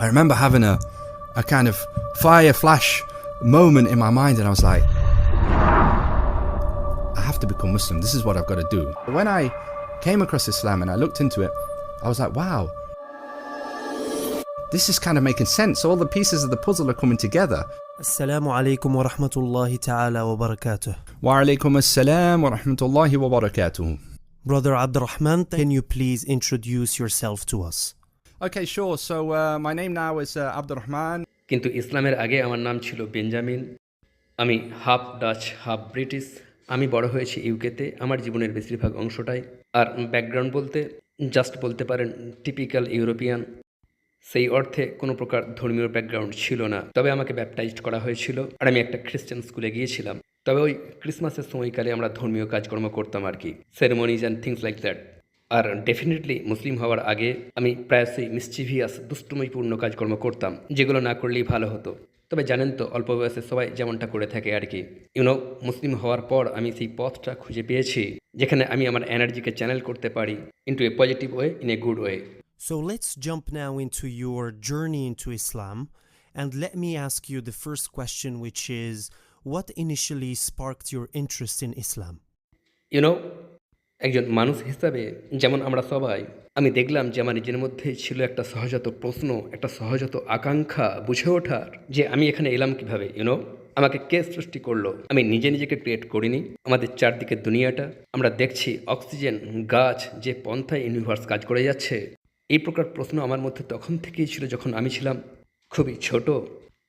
I remember having a, a kind of fire flash moment in my mind, and I was like, I have to become Muslim. This is what I've got to do. When I came across Islam and I looked into it, I was like, wow, this is kind of making sense. All the pieces of the puzzle are coming together. السلام عليكم ورحمة الله تعالى وبركاته. Wa alaikum assalam wa rahmatullahi wa barakatuh. Brother Abdurrahman, can you please introduce yourself to us? Okay, sure. So uh, my name now is uh, Abdurrahman. কিন্তু ইসলামের আগে আমার নাম ছিল Benjamin. আমি half Dutch half British. আমি বড় হয়েছি ইউকেতে। আমার জীবনের বেশিরভাগ অংশটাই। আর ব্যাকগ্রাউন্ড বলতে জাস্ট বলতে পারেন টিপিক্যাল ইউরোপিয়ান। সেই অর্থে কোনো প্রকার ধর্মীয় ব্যাকগ্রাউন্ড ছিল না। তবে আমাকে ব্যাপটাইজড করা হয়েছিল। আর আমি একটা খ্রিস্টান স্কুলে গিয়েছিলাম। তবে ওই ক্রিসমাসের সময়কালে আমরা ধর্মীয় কাজকর্ম করতাম আর কি। Ceremonies and things like that. R definitely Muslim হওয়ার আগে আমি প্রায়শই মিসচিভিয়াস দুষ্টুময়পূর্ণ কাজকর্ম করতাম যেগুলো না করলেই ভালো হতো। তবে জানেন তো অল্প বয়সে সবাই যেমনটা করে থাকে আর কি। ইউনো মুসলিম হওয়ার পর আমি সেই পথটা খুঁজে পেয়েছি যেখানে আমি আমার এনার্জিকে চ্যানেল করতে পারি into a positive way in a good way So let's jump now into your journey into Islam and let me ask you the first question, which is what initially sparked your interest in Islam? You know একজন মানুষ হিসাবে যেমন আমরা সবাই, আমি দেখলাম যে আমার নিজের মধ্যে ছিল একটা সহজাত প্রশ্ন, একটা সহজাত আকাঙ্ক্ষা বুঝে ওঠার যে আমি এখানে এলাম কীভাবে ইউনো আমাকে কে সৃষ্টি করল? আমি নিজে নিজেকে ক্রিয়েট করিনি। আমাদের চারদিকের দুনিয়াটা, আমরা দেখছি অক্সিজেন, গাছ, যে পন্থায় ইউনিভার্স কাজ করে যাচ্ছে। এই প্রকার প্রশ্ন আমার মধ্যে তখন থেকেই ছিল যখন আমি ছিলাম খুবই ছোট।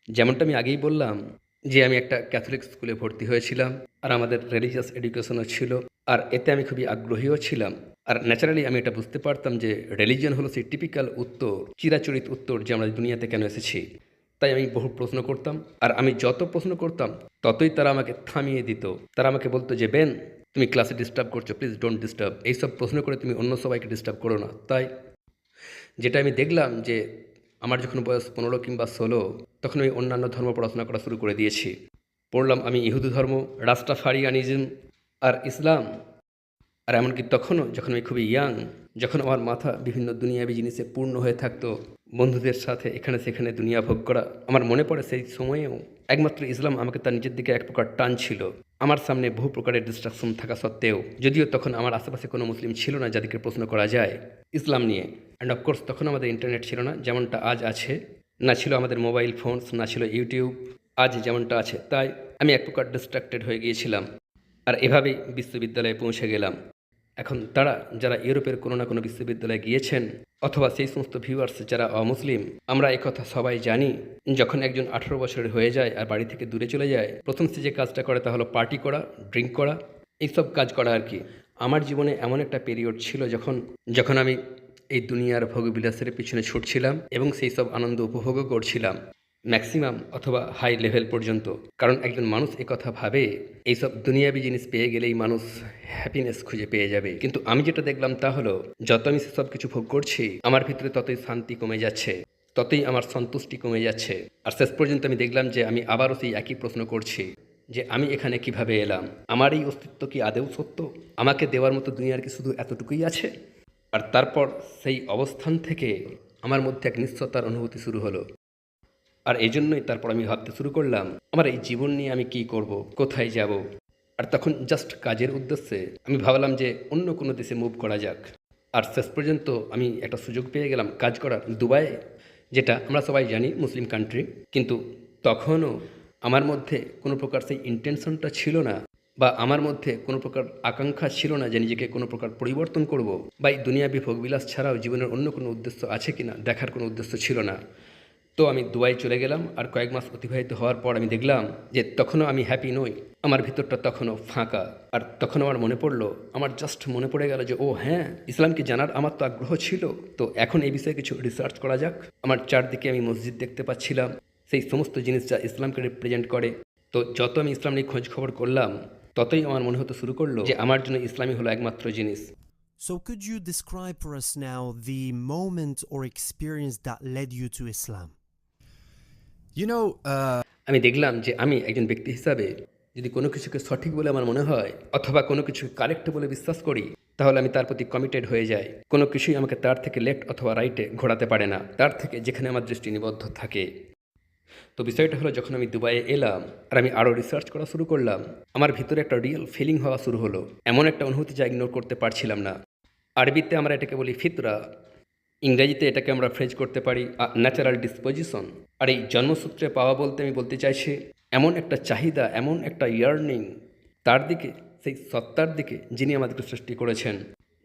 যেমনটা আমি আগেই বললাম যে আমি একটা ক্যাথলিক স্কুলে ভর্তি হয়েছিলাম, আর আমাদের রিলিজিয়াস এডুকেশনও ছিল। আর এতে আমি খুবই আগ্রহীও ছিলাম। আর ন্যাচারালি আমি এটা বুঝতে পারতাম যে রিলিজিয়ন হলো সেই টিপিক্যাল উত্তর, চিরাচরিত উত্তর যে আমরা দুনিয়াতে কেন এসেছি। তাই আমি বহু প্রশ্ন করতাম। আর আমি যত প্রশ্ন করতাম, ততই তারা আমাকে থামিয়ে দিত। তারা আমাকে বলতো যে, বেন, তুমি ক্লাসে ডিস্টার্ব করছ প্লিজ ডোন্ট ডিস্টার্ব এইসব প্রশ্ন করে তুমি অন্য সবাইকে ডিস্টার্ব করো না। তাই যেটা আমি দেখলাম যে, আমার যখন বয়স পনেরো কিংবা ষোলো, তখন আমি অন্যান্য ধর্ম পড়াশোনা করা শুরু করে দিয়েছি। পড়লাম আমি ইহুদু ধর্ম রাস্টাফারিয়ানিজম আর ইসলাম, আর এমনকি তখনও যখন আমি খুবই ইয়াং যখন আমার মাথা বিভিন্ন দুনিয়াবি জিনিসে পূর্ণ হয়ে থাকতো, বন্ধুদের সাথে এখানে সেখানে দুনিয়া ভোগ করা, আমার মনে পড়ে সেই সময়েও একমাত্র ইসলাম আমাকে তার নিজের দিকে এক প্রকার টান ছিল। আমার সামনে বহু প্রকারের ডিস্ট্রাকশন থাকা সত্ত্বেও, যদিও তখন আমার আশেপাশে কোনো মুসলিম ছিল না যাদেরকে প্রশ্ন করা যায়। ইসলাম নিয়ে অ্যান্ড অফকোর্স তখন আমাদের ইন্টারনেট ছিল না, যেমনটা আজ আছে। না ছিল আমাদের মোবাইল ফোনস না ছিল ইউটিউব আজ যেমনটা আছে, তাই আমি এক প্রকার ডিস্ট্রাক্টেড হয়ে গিয়েছিলাম। আর এভাবেই বিশ্ববিদ্যালয়ে পৌঁছে গেলাম। এখন তারা, যারা ইউরোপের কোনো না কোনো বিশ্ববিদ্যালয়ে গিয়েছেন, অথবা সেই সমস্ত ভিউয়ার্স যারা অমুসলিম, আমরা কথা সবাই জানি, যখন একজন আঠারো বছরের হয়ে যায় আর বাড়ি থেকে দূরে চলে যায়, প্রথম সে যে কাজটা করে তা হলো পার্টি করা ড্রিঙ্ক করা, এইসব কাজ করা আর কি। আমার জীবনে এমন একটা পিরিয়ড ছিল যখন যখন আমি এই দুনিয়ার ভোগবিলাসের পিছনে ছুটছিলাম এবং সেই সব আনন্দ উপভোগও করছিলাম। ম্যাক্সিমাম অথবা হাই লেভেল পর্যন্ত। কারণ একজন মানুষ কথা ভাবে, এইসব দুনিয়াবি জিনিস পেয়ে গেলেই মানুষ হ্যাপিনেস খুঁজে পেয়ে যাবে। কিন্তু আমি যেটা দেখলাম তা হলো, যত আমি সেসব কিছু ভোগ করছি, আমার ভিতরে ততই শান্তি কমে যাচ্ছে, ততই আমার সন্তুষ্টি কমে যাচ্ছে। আর শেষ পর্যন্ত আমি দেখলাম যে আমি আবারও সেই একই প্রশ্ন করছি, যে আমি এখানে কীভাবে এলাম? আমার এই অস্তিত্ব কি আদেও সত্য? আমাকে দেওয়ার মতো দুনিয়ার কি শুধু এতটুকুই আছে? আর তারপর সেই অবস্থান থেকে আমার মধ্যে এক নিশ্চয়তার অনুভূতি শুরু হলো। আর এই জন্যই তারপর আমি ভাবতে শুরু করলাম, আমার এই জীবন নিয়ে আমি কি করব, কোথায় যাব? আর তখন জাস্ট কাজের উদ্দেশ্যে আমি ভাবলাম যে অন্য কোনো দেশে মুভ করা যাক। আর শেষ পর্যন্ত আমি একটা সুযোগ পেয়ে গেলাম কাজ করার দুবাই যেটা আমরা সবাই জানি, মুসলিম কান্ট্রি কিন্তু তখনও আমার মধ্যে কোনো প্রকার সেই ইন্টেনশনটা ছিল না, বা আমার মধ্যে কোনো প্রকার আকাঙ্ক্ষা ছিল না যে নিজেকে কোনো প্রকার পরিবর্তন করব, বা এই দুনিয়াবি ভোগবিলাস ছাড়াও জীবনের অন্য কোনো উদ্দেশ্য আছে কি না দেখার কোনো উদ্দেশ্য ছিল না। তো আমি দুবাই চলে গেলাম আর কয়েক মাস অতিবাহিত হওয়ার পর আমি দেখলাম যে তখনও আমি হ্যাপি নই। আমার ভিতরটা তখনও ফাঁকা। আর তখন আমার মনে পড়ল আমার জাস্ট মনে পড়ে গেল যে ও হ্যাঁ ইসলামকে জানার আমার তো আগ্রহ ছিল। তো এখন এই বিষয়ে কিছু রিসার্চ করা যাক। আমার চারদিকে আমি মসজিদ দেখতে পাচ্ছিলাম। সেই সমস্ত জিনিস যা ইসলামকে রিপ্রেজেন্ট করে। তো যত আমি ইসলাম নিয়ে খোঁজ খবর করলাম ততই আমার মনে হতে শুরু করল যে আমার জন্য ইসলামই হলো একমাত্র জিনিস। So, could you describe for us now the moment or experience that led you to Islam? Uh, আমি দেখলাম যে আমি একজন ব্যক্তি হিসাবে যদি কোনো কিছুকে সঠিক বলে আমার মনে হয় অথবা কোনো কিছু কারেক্ট বলে বিশ্বাস করি তাহলে আমি তার প্রতি কমিটেড হয়ে যাই। কোনো কিছুই আমাকে তার থেকে লেফট অথবা রাইটে ঘোরাতে পারে না তার থেকে যেখানে আমার দৃষ্টি নিবদ্ধ থাকে। তো বিষয়টা হলো যখন আমি দুবাইয়ে এলাম আর আমি আরও রিসার্চ করা শুরু করলাম আমার ভিতরে একটা রিয়েল ফিলিং হওয়া শুরু হলো। এমন একটা অনুভূতি যা ইগনোর করতে পারছিলাম না। আরবিতে আমরা এটাকে বলি ফিতরা। ইংরেজিতে এটাকে আমরা ফ্রেজ করতে পারি ন্যাচারাল ডিসপোজিশন আর এই জন্মসূত্রে পাওয়া বলতে আমি বলতে চাইছি, এমন একটা চাহিদা, এমন একটা ইয়ার্নিং তার দিকে, সেই সত্তার দিকে যিনি আমাদেরকে সৃষ্টি করেছেন,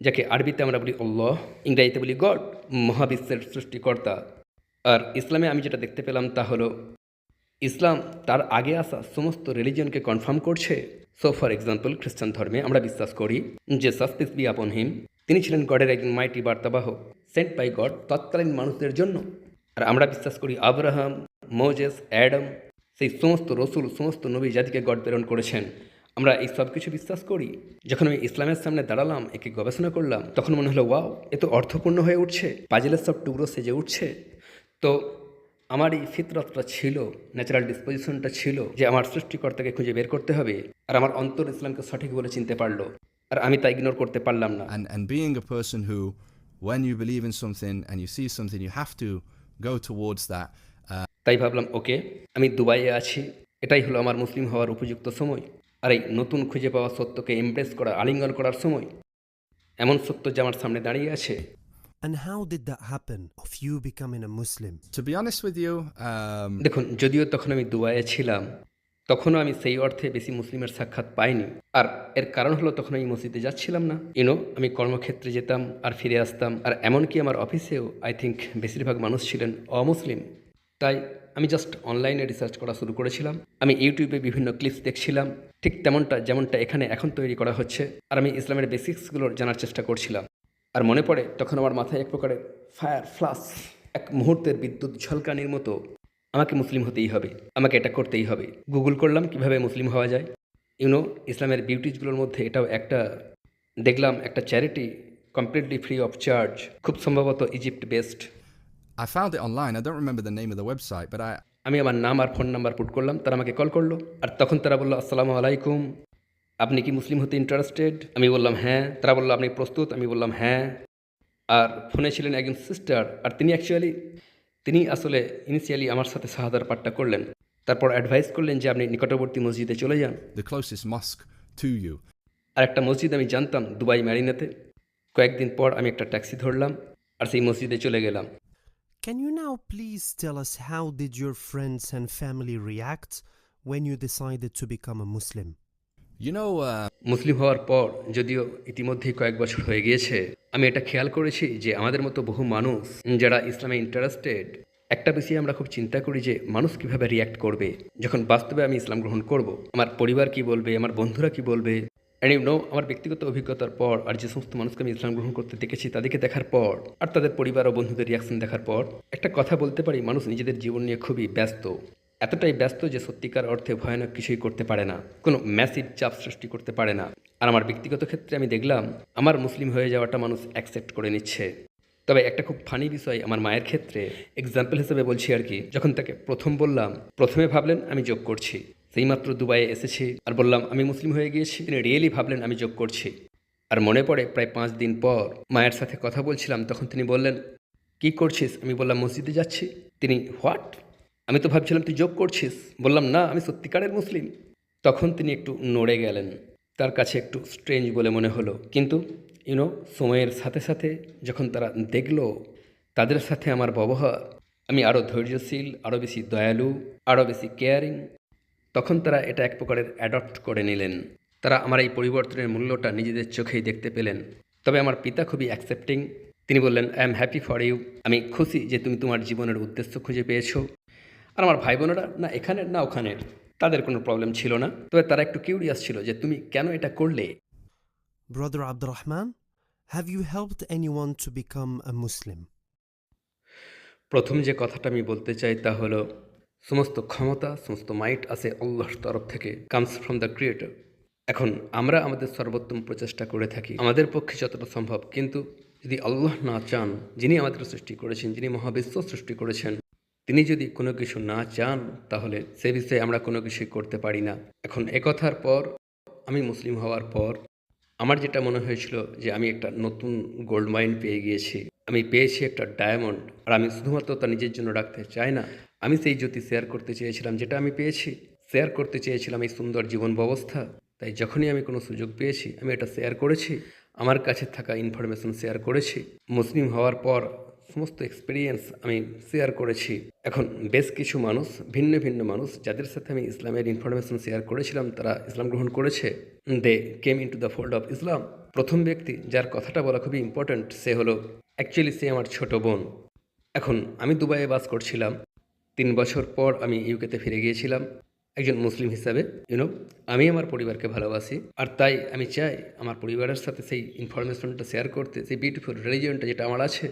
যাকে আরবিতে আমরা বলি অল্লাহ ইংরেজিতে বলি গড, মহাবিশ্বের সৃষ্টিকর্তা। আর ইসলামে আমি যেটা দেখতে পেলাম তা হলো, ইসলাম তার আগে আসা সমস্ত রিলিজিয়নকে কনফার্ম করছে। সো ফর এক্সাম্পল খ্রিস্টান ধর্মে আমরা বিশ্বাস করি যে সাসপিস বি আপন হিম, তিনি ছিলেন গডের একজন মাইটি বার্তাবাহক। সেন্ট বাই গড তৎকালীন মানুষদের জন্য। আর আমরা বিশ্বাস করি আব্রাহাম, মোজেস, অ্যাডাম, সেই সমস্ত রসুল, সমস্ত নবী জাতিকে গড প্রেরণ করেছেন। আমরা এই সব কিছু বিশ্বাস করি। যখন আমি ইসলামের সামনে দাঁড়ালাম, একে গবেষণা করলাম, তখন মনে হলো, ওয়াও, এ তো অর্থপূর্ণ হয়ে উঠছে। পাজেলের সব টুকরো সেজে উঠছে। তো আমার এই ফিতরতটা ছিল ন্যাচারাল ডিসপোজিশনটা ছিল যে আমার সৃষ্টিকর্তাকে খুঁজে বের করতে হবে। আর আমার অন্তর ইসলামকে সঠিক বলে চিনতে পারল। আর আমি তা ইগনোর করতে পারলাম না। And and being a person who, when you believe in something and you see something, you have to go towards that. Uh, তাই ভাবলাম ওকে আমি দুবাইয়ে আছি এটাই হলো আমার মুসলিম হওয়ার উপযুক্ত সময় আর এই নতুন খুঁজে পাওয়া সত্যকে এমব্রেস করা আলিঙ্গন করার সময় এমন সত্য যে আমার সামনে দাঁড়িয়ে আছে And how did that happen of you becoming a Muslim? to be honest with you, um, দেখুন যদিও তখন আমি দুবাইয়ে ছিলাম তখনও আমি সেই অর্থে বেশি মুসলিমের সাক্ষাৎ পাইনি। আর এর কারণ হলো তখন আমি মসজিদে যাচ্ছিলাম না। ইউনো আমি কর্মক্ষেত্রে যেতাম, আর ফিরে আসতাম, আর এমনকি আমার অফিসেও আই থিঙ্ক বেশিরভাগ মানুষ ছিলেন অমুসলিম। তাই আমি জাস্ট অনলাইনে রিসার্চ করা শুরু করেছিলাম। আমি ইউটিউবে বিভিন্ন ক্লিপস দেখছিলাম। ঠিক তেমনটা, যেমনটা এখানে এখন তৈরি করা হচ্ছে। আর আমি ইসলামের বেসিক্সগুলোর জানার চেষ্টা করছিলাম। আর মনে পড়ে তখন আমার মাথায় এক প্রকারের ফায়ার ফ্লাস এক মুহূর্তের বিদ্যুৎ ঝলকানির মতো। আমাকে মুসলিম হতেই হবে আমাকে এটা করতেই হবে। গুগল করলাম কীভাবে মুসলিম হওয়া যায়। ইউনো ইসলামের বিউটিজগুলোর মধ্যে এটাও একটা দেখলাম একটা charity completely free of charge খুব সম্ভবত Egypt based I found it online. I don't remember the name of the website, but I, আমি আমার নাম আর ফোন নাম্বার পুট করলাম তারা আমাকে কল করল আর তখন তারা বলল আসসালামু আলাইকুম আপনি কি মুসলিম হতে ইন্টারেস্টেড আমি বললাম হ্যাঁ। তারা বলল আপনি প্রস্তুত? আমি বললাম হ্যাঁ। আর ফোনে ছিলেন একজন সিস্টার আর তিনি অ্যাকচুয়ালি তিনি আসলে ইনিশিয়ালি আমার সাথে শাহাদার পাঠটা করলেন তারপর অ্যাডভাইস করলেন যে আপনি নিকটবর্তী মসজিদে চলে যান the closest mosque to you. আর একটা মসজিদ আমি জানতাম দুবাই ম্যারিনাতে কয়েকদিন পর আমি একটা ট্যাক্সি ধরলাম আর সেই মসজিদে চলে গেলাম Can you now please tell us how did your friends and family react when you decided to become a Muslim? Uh, মুসলিম হওয়ার পর যদিও ইতিমধ্যেই কয়েক বছর হয়ে গিয়েছে আমি এটা খেয়াল করেছি যে আমাদের মতো বহু মানুষ যারা ইসলামে ইন্টারেস্টেড একটা বিষয়ে আমরা খুব চিন্তা করি যে মানুষ কীভাবে রিয়্যাক্ট করবে। যখন বাস্তবে আমি ইসলাম গ্রহণ করব আমার পরিবার কি বলবে আমার বন্ধুরা কি বলবে? অ্যান্ড ইউ নো আমার ব্যক্তিগত অভিজ্ঞতার পর আর যে সমস্ত মানুষকে আমি ইসলাম গ্রহণ করতে দেখেছি তাদেরকে দেখার পর আর তাদের পরিবার ও বন্ধুদের রিয়াকশন দেখার পর একটা কথা বলতে পারি মানুষ নিজেদের জীবন নিয়ে খুবই ব্যস্ত। এতটাই ব্যস্ত যে সত্যিকার অর্থে ভয়ানক কিছুই করতে পারে না, কোনো ম্যাসিভ চাপ সৃষ্টি করতে পারে না। আর আমার ব্যক্তিগত ক্ষেত্রে আমি দেখলাম, আমার মুসলিম হয়ে যাওয়াটা মানুষ অ্যাকসেপ্ট করে নিচ্ছে। তবে একটা খুব ফানি বিষয় আমার মায়ের ক্ষেত্রে এক্সাম্পল হিসেবে বলছি আর কি, যখন তাকে প্রথম বললাম, প্রথমে ভাবলেন আমি যোগ করছি। সেইমাত্র দুবাইয়ে এসেছি আর বললাম, আমি মুসলিম হয়ে গিয়েছি। তিনি রিয়েলি ভাবলেন আমি যোগ করছি। আর মনে পড়ে প্রায় পাঁচ দিন পর মায়ের সাথে কথা বলছিলাম, তখন তিনি বললেন, কি করছিস? আমি বললাম, মসজিদে যাচ্ছি। তিনি, হোয়াট? আমি তো ভাবছিলাম তুই যোগ করছিস। বললাম, না, আমি সত্যিকারের মুসলিম। তখন তিনি একটু নড়ে গেলেন। তার কাছে একটু স্ট্রেঞ্জ বলে মনে হলো। কিন্তু ইউনো সময়ের সাথে সাথে যখন তারা দেখল, তাদের সাথে আমার ব্যবহার, আমি আরও ধৈর্যশীল আরও বেশি দয়ালু আরও বেশি কেয়ারিং তখন তারা এটা এক প্রকারের অ্যাডপ্ট করে নিলেন। তারা আমার এই পরিবর্তনের মূল্যটা নিজেদের চোখেই দেখতে পেলেন। তবে আমার পিতা খুবই অ্যাকসেপ্টিং তিনি বললেন I am happy for you আমি খুশি যে তুমি তোমার জীবনের উদ্দেশ্য খুঁজে পেয়েছ। আর আমার ভাই বোনেরা না এখানের না ওখানের তাদের কোনো প্রবলেম ছিল না। তবে তারা একটু কিউরিয়াস ছিল যে তুমি কেন এটা করলে? Brother Abdurrahman, have you helped anyone to become a মুসলিম প্রথম যে কথাটা আমি বলতে চাই তা হলো সমস্ত ক্ষমতা সমস্ত মাইট আসে আল্লাহর তরফ থেকে কামস ফ্রম দ্য ক্রিয়েটর এখন আমরা আমাদের সর্বোত্তম প্রচেষ্টা করে থাকি আমাদের পক্ষে যতটা সম্ভব। কিন্তু যদি আল্লাহ না চান যিনি আমাদের সৃষ্টি করেছেন যিনি মহাবিশ্ব সৃষ্টি করেছেন তিনি যদি কোনো কিছু না চান, তাহলে সে বিষয়ে আমরা কোনো কিছুই করতে পারি না। এখন একথার পর, আমি মুসলিম হওয়ার পর, আমার যেটা মনে হয়েছিল যে আমি একটা নতুন গোল্ড মাইন পেয়ে গিয়েছি। আমি পেয়েছি একটা ডায়মন্ড আর আমি শুধুমাত্র তা নিজের জন্য রাখতে চাই না। আমি সেই জ্যোতি শেয়ার করতে চেয়েছিলাম যেটা আমি পেয়েছি। শেয়ার করতে চেয়েছিলাম এই সুন্দর জীবন ব্যবস্থা। তাই যখনই আমি কোনো সুযোগ পেয়েছি, আমি এটা শেয়ার করেছি। আমার কাছে থাকা ইনফরমেশন শেয়ার করেছি। মুসলিম হওয়ার পর সমস্ত এক্সপিরিয়েন্স আমি শেয়ার করেছি। এখন বেশ কিছু মানুষ, ভিন্ন ভিন্ন মানুষ, যাদের সাথে আমি ইসলামের ইনফরমেশন শেয়ার করেছিলাম, তারা ইসলাম গ্রহণ করেছে। They came into the fold of Islam প্রথম ব্যক্তি যার কথাটা বলা খুবই ইম্পর্ট্যান্ট সে হলো অ্যাকচুয়ালি সে আমার ছোট বোন। এখন আমি দুবাইয়ে বাস করছিলাম। তিন বছর পর আমি ইউকেতে ফিরে গিয়েছিলাম, একজন মুসলিম হিসাবে। ইউনো আমি আমার পরিবারকে ভালোবাসি, আর তাই আমি চাই আমার পরিবারের সাথে সেই ইনফরমেশনটা শেয়ার করতে, সেই বিউটিফুল রিলিজিয়নটা যেটা আমার আছে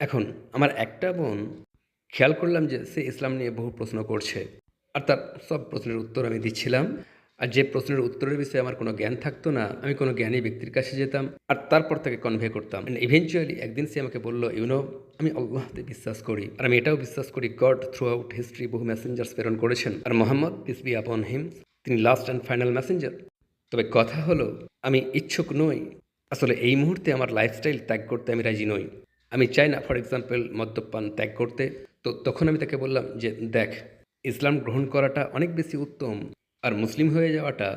এখন আমার একটা বোন খেয়াল করলাম যে সে ইসলাম নিয়ে বহু প্রশ্ন করছে। আর তার সব প্রশ্নের উত্তর আমি দিচ্ছিলাম। আর যে প্রশ্নের উত্তরের বিষয়ে আমার কোনো জ্ঞান থাকতো না, আমি কোনো জ্ঞানী ব্যক্তির কাছে যেতাম। আর তারপর তাকে কনভে করতাম। ইভেনচুয়ালি একদিন সে আমাকে বলল ইউনো আমি আল্লাহতে বিশ্বাস করি। আর আমি এটাও বিশ্বাস করি গড থ্রু আউট হিস্ট্রি বহু মেসেঞ্জার্স প্রেরণ করেছেন। আর মোহাম্মদ পিসবি আপন হিম তিনি লাস্ট অ্যান্ড ফাইনাল মেসেঞ্জার তবে কথা হলো, আমি ইচ্ছুক নই। আসলে এই মুহূর্তে আমার লাইফস্টাইল ত্যাগ করতে আমি রাজি নই। আমি চাই না ফর এক্সাম্পল মদ্যপান ত্যাগ করতে। তো তখন আমি তাকে বললাম যে, দেখ, ইসলাম গ্রহণ করাটা অনেক বেশি উত্তম আর মুসলিম হয়ে যাওয়াটা,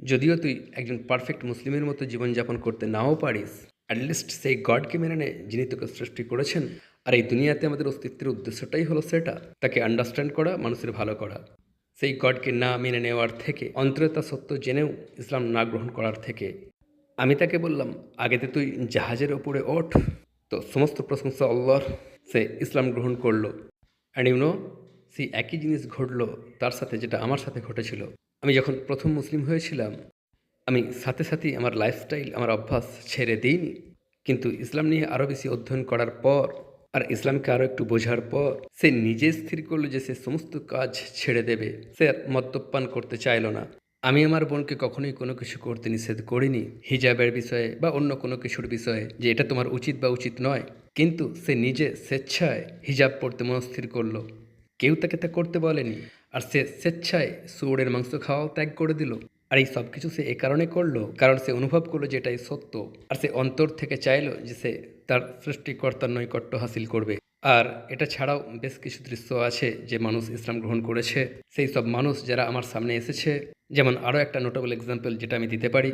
যদিও তুই একজন পারফেক্ট মুসলিমের মতো জীবনযাপন করতে নাও পারিস অ্যাটলিস্ট সেই গডকে মেনে নে যিনি তোকে সৃষ্টি করেছেন। আর এই দুনিয়াতে আমাদের অস্তিত্বের উদ্দেশ্যটাই হলো সেটা, তাকে আন্ডারস্ট্যান্ড করা, মানুষের ভালো করা। সেই গডকে না মেনে নেওয়ার থেকে, অন্তরতা সত্য জেনেও ইসলাম না গ্রহণ করার থেকে। আমি তাকে বললাম আগেতে তুই জাহাজের ওপরে ওঠ। তো সমস্ত প্রশংসা আল্লাহর, সে ইসলাম গ্রহণ করল। অ্যান্ড ইউনো সেই একই জিনিস ঘটলো তার সাথে যেটা আমার সাথে ঘটেছিল। আমি যখন প্রথম মুসলিম হয়েছিলাম, আমি সাথে সাথেই আমার লাইফস্টাইল আমার অভ্যাস ছেড়ে দিইনি। কিন্তু ইসলাম নিয়ে আরও বেশি অধ্যয়ন করার পর আর ইসলামকে আরও একটু বোঝার পর, সে নিজে স্থির করল যে সে সমস্ত কাজ ছেড়ে দেবে। সে আর মদ্যপান করতে চাইলো না। আমি আমার বোনকে কখনোই কোনো কিছু করতে নিষেধ করিনি, হিজাবের বিষয়ে বা অন্য কোনো কিছুর বিষয়ে, যে এটা তোমার উচিত বা উচিত নয়। কিন্তু সে নিজে স্বেচ্ছায় হিজাব পড়তে মনস্থির করল। কেউ তাকে তা করতে বলেনি, আর সে স্বেচ্ছায় শুয়োরের মাংস খাওয়াও ত্যাগ করে দিল। আর এই সব কিছু সে এ কারণে করল, কারণ সে অনুভব করল যে এটাই সত্য। আর সে অন্তর থেকে চাইলো যে সে তার সৃষ্টিকর্তার নৈকট্য হাসিল করবে। আর এটা ছাড়াও বেশ কিছু দৃশ্য আছে যে মানুষ ইসলাম গ্রহণ করেছে। সেই সব মানুষ যারা আমার সামনে এসেছে, যেমন আরও একটা নোটেবল এক্সাম্পল যেটা আমি দিতে পারি।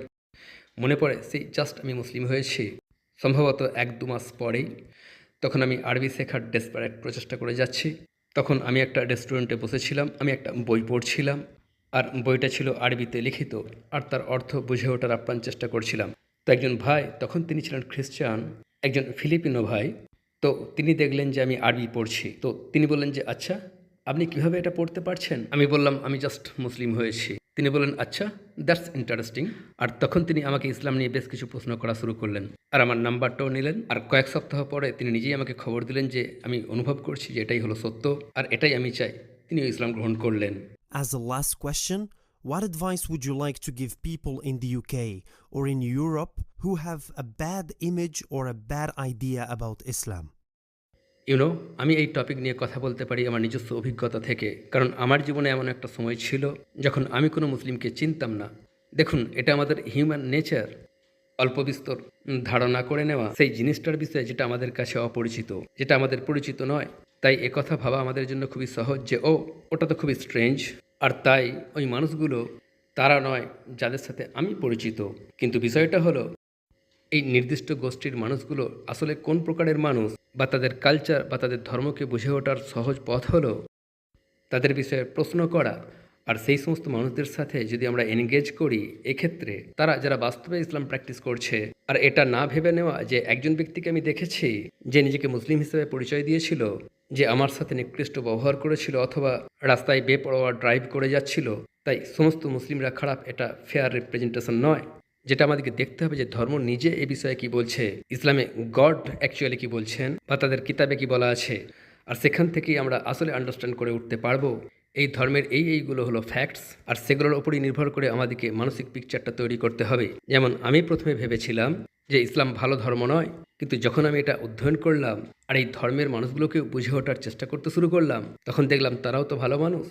মনে পড়ে, সেই জাস্ট আমি মুসলিম হয়েছি। সম্ভবত এক দু মাস পরেই, তখন আমি আরবি শেখার ডেসপারেট প্রচেষ্টা করে যাচ্ছি। তখন আমি একটা রেস্টুরেন্টে বসেছিলাম, আমি একটা বই পড়ছিলাম, আর বইটা ছিল আরবিতে লিখিত, আর তার অর্থ বুঝে ওঠার আপ্রাণ চেষ্টা করছিলাম। তো একজন ভাই, তখন তিনি ছিলেন খ্রিস্টান, একজন ফিলিপিনো ভাই তো তিনি দেখলেন যে আমি আরবি পড়ছি। তো তিনি বললেন যে আচ্ছা আপনি কীভাবে এটা পড়তে পারছেন? আমি বললাম আমি জাস্ট মুসলিম হয়েছি। তিনি বললেন আচ্ছা দ্যাটস ইন্টারেস্টিং আর তখন তিনি আমাকে ইসলাম নিয়ে বেশ কিছু প্রশ্ন করা শুরু করলেন। আর আমার নাম্বারটাও নিলেন। আর কয়েক সপ্তাহ পরে তিনি নিজেই আমাকে খবর দিলেন যে আমি অনুভব করছি যে এটাই হলো সত্য আর এটাই আমি চাই। তিনিও ইসলাম গ্রহণ করলেন। As a last question, what advice would you like to give people in the UK or in Europe who have a bad image or a bad idea about Islam? You know আমি এই topic নিয়ে কথা বলতে পারি আমার নিজস্ব অভিজ্ঞতা থেকে। কারণ আমার জীবনে এমন একটা সময় ছিল যখন আমি কোনো মুসলিমকে চিনতাম না। দেখুন, এটা আমাদের হিউম্যান নেচার অল্প বিস্তর ধারণা করে নেওয়া সেই জিনিসটার বিষয়ে যেটা আমাদের কাছে অপরিচিত, যেটা আমাদের পরিচিত নয়। তাই একথা ভাবা আমাদের জন্য খুবই সহজ যে, ও, ওটা তো খুবই স্ট্রেঞ্জ আর তাই ওই মানুষগুলো তারা নয়, যাদের সাথে আমি পরিচিত। কিন্তু বিষয়টা হলো, এই নির্দিষ্ট গোষ্ঠীর মানুষগুলো আসলে কোন প্রকারের মানুষ বা তাদের কালচার বা তাদের ধর্মকে বুঝে ওঠার সহজ পথ হলো, তাদের বিষয়ে প্রশ্ন করা। আর সেই সমস্ত মানুষদের সাথে যদি আমরা এনগেজ করি, এক্ষেত্রে তারা যারা বাস্তবে ইসলাম প্র্যাকটিস করছে, আর এটা না ভেবে নেওয়া যে একজন ব্যক্তিকে আমি দেখেছি, যে নিজেকে মুসলিম হিসেবে পরিচয় দিয়েছিল যে আমার সাথে নিকৃষ্ট ব্যবহার করেছিল অথবা রাস্তায় বেপরোয়া ড্রাইভ করে যাচ্ছিল, তাই সমস্ত মুসলিমরা খারাপ, এটা ফেয়ার রিপ্রেজেন্টেশন নয়। যেটা আমাদেরকে দেখতে হবে যে ধর্ম নিজে এ বিষয়ে কি বলছে, ইসলামে গড অ্যাকচুয়ালি কি বলছেন, বা তাদের কিতাবে কি বলা আছে, আর সেখান থেকেই আমরা আসলে আন্ডারস্ট্যান্ড করে উঠতে পারব। এই ধর্মের এই এইগুলো হলো ফ্যাক্টস আর সেগুলোর ওপরই নির্ভর করে আমাদেরকে মানসিক পিকচারটা তৈরি করতে হবে। যেমন আমি প্রথমে ভেবেছিলাম যে ইসলাম ভালো ধর্ম নয় কিন্তু যখন আমি এটা অধ্যয়ন করলাম আর এই ধর্মের মানুষগুলোকে বুঝে ওঠার চেষ্টা করতে শুরু করলাম তখন দেখলাম তারাও তো ভালো মানুষ।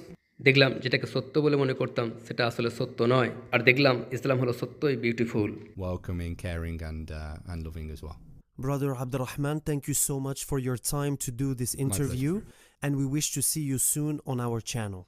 দেখলাম যেটাকে সত্য বলে মনে করতাম সেটা আসলে সত্য নয়। আর দেখলাম ইসলাম হলো সত্যই beautiful welcoming caring and uh, and loving as well. Brother Abdurrahman, thank you so much for your time to do this interview and we wish to see you soon on our channel.